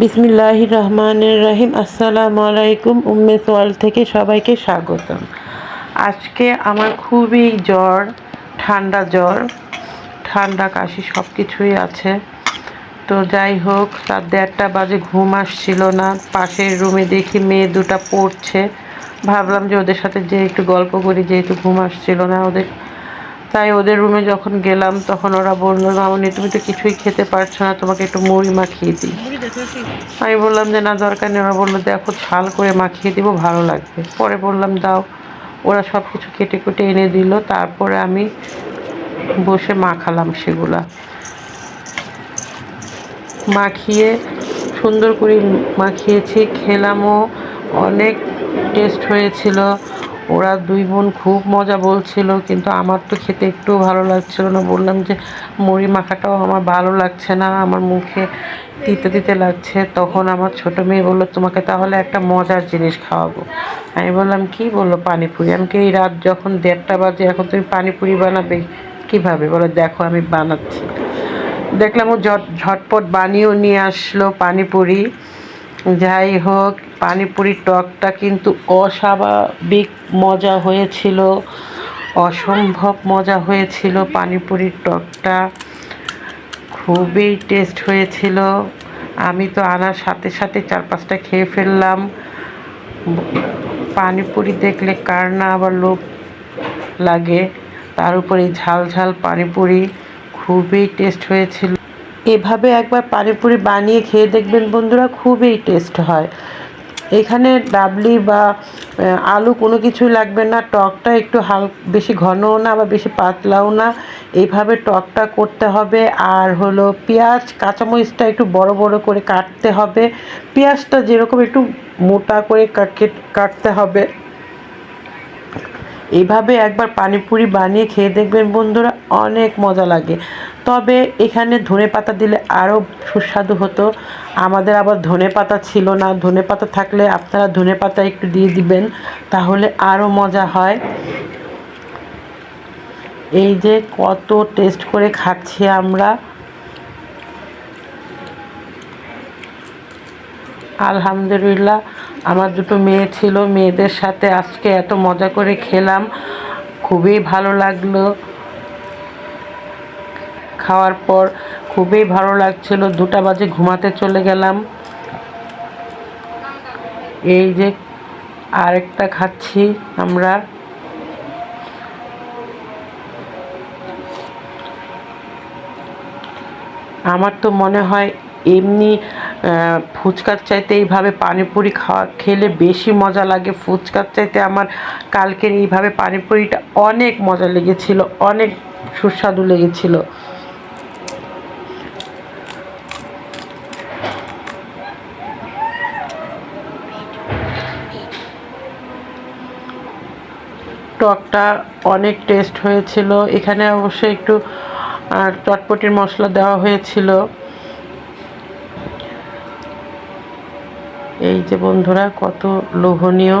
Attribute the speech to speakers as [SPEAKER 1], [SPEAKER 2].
[SPEAKER 1] বিসমিল্লাহ রহমানের রহিম আসসালামু আলাইকুম উম্মে সোয়াল থেকে সবাইকে স্বাগতম। আজকে আমার খুবই জ্বর, ঠান্ডা জ্বর, ঠান্ডা কাশি সব কিছুই আছে। তো যাই হোক, রাত দেড়টা বাজে, ঘুম আসছিল না। পাশের রুমে দেখি মেয়ে দুটা পড়ছে। ভাবলাম যে ওদের সাথে যে একটু গল্প করি, যেহেতু ঘুম আসছিল না ওদের। তাই ওদের রুমে যখন গেলাম তখন ওরা বলল মামনি তুমি তো কিছুই খেতে পারছ না তোমাকে একটু মুড়ি মাখিয়ে দিই। আমি বললাম যে না দরকার নেই। ওরা বলল দেখো ছাল করে মাখিয়ে দিব ভালো লাগবে। পরে বললাম দাও। ওরা সব কিছু কেটে কুটে এনে দিল। তারপরে আমি বসে মাখালাম সেগুলা। মাখিয়ে সুন্দর করে মাখিয়েছি। খেলামও অনেক টেস্ট হয়েছিল। ওরা দুই বোন খুব মজা বলছিল, কিন্তু আমার তো খেতে একটু ভালো লাগছিল না। বললাম যে, মুড়ি মাখাটাও আমার ভালো লাগছে না, আমার মুখে তিতে দিতে লাগছে। তখন আমার ছোট মেয়ে বলল, তোমাকে তাহলে একটা মজার জিনিস খাওয়াবো। আমি বললাম, কি বলল পানিপুরি? আমি কি এই রাত যখন দেড়টা বাজে, এখন তুমি পানিপুরি বানাবে কীভাবে? বলো, দেখো, আমি বানাচ্ছি। দেখলাম ও ঝট, ঝটপট বানিয়েও নিয়ে আসলো পানিপুরি। যাই হোক পানিপুরির টকটা কিন্তু অস্বাভাবিক মজা হয়েছিল, অসম্ভব মজা হয়েছিল পানিপুরির টকটা। খুবই টেস্ট হয়েছিল। আমি তো আনার সাথে সাথে চার পাঁচটা খেয়ে ফেললাম। পানিপুরি দেখলে কার না আবার লোভ লাগে। তার উপরে ঝাল ঝাল পানিপুরি খুবই টেস্ট হয়েছিল। এভাবে একবার পানিপুরি বানিয়ে খেয়ে দেখবেন বন্ধুরা খুবই টেস্ট হয়। এখানে ডাবলি বা আলু কোনো কিছুই লাগবে না, টকটা একটু হাল, বেশি ঘনও না বা বেশি পাতলাও না। এইভাবে টকটা করতে হবে আর হলো পেঁয়াজ, কাঁচামরিচটা একটু বড় বড় করে কাটতে হবে। পেঁয়াজটা যেরকম একটু মোটা করে কাট- কাটতে হবে। এইভাবে একবার পানিপুরি বানিয়ে খেয়ে দেখবেন বন্ধুরা অনেক মজা লাগে। তবে এখানে ধনে পাতা দিলে আরও সুস্বাদু হতো। আমাদের আবার ধনে পাতা ছিল না। ধনে পাতা থাকলে আপনারা ধনে পাতা একটু দিয়ে দিবেন, তাহলে আরও মজা হয়। এই যে কত টেস্ট করে খাচ্ছি আমরা। আলহামদুলিল্লাহ, আমার দুটো মেয়ে ছিল, মেয়েদের সাথে আজকে এত মজা করে খেলাম। খুবই ভালো লাগল। খাওয়ার পর খুবই ভালো লাগছিল। দুটা বাজে ঘুমাতে চলে গেলাম। এই যে আরেকটা খাচ্ছি আমরা। আমার তো মনে হয় এমনি ফুচকার চাইতে এইভাবে পানিপুরি খাওয়া খেলে বেশি মজা লাগে। ফুচকার চাইতে আমার কালকের এইভাবে পানিপুরিটা অনেক মজা লেগেছিল, অনেক সুস্বাদু লেগেছিল। টকটা অনেক টেস্ট হয়েছিল। এখানে অবশ্যই একটু চটপটির মশলা দেওয়া হয়েছিল। এই যে বন্ধুরা, কত লোভনীয়।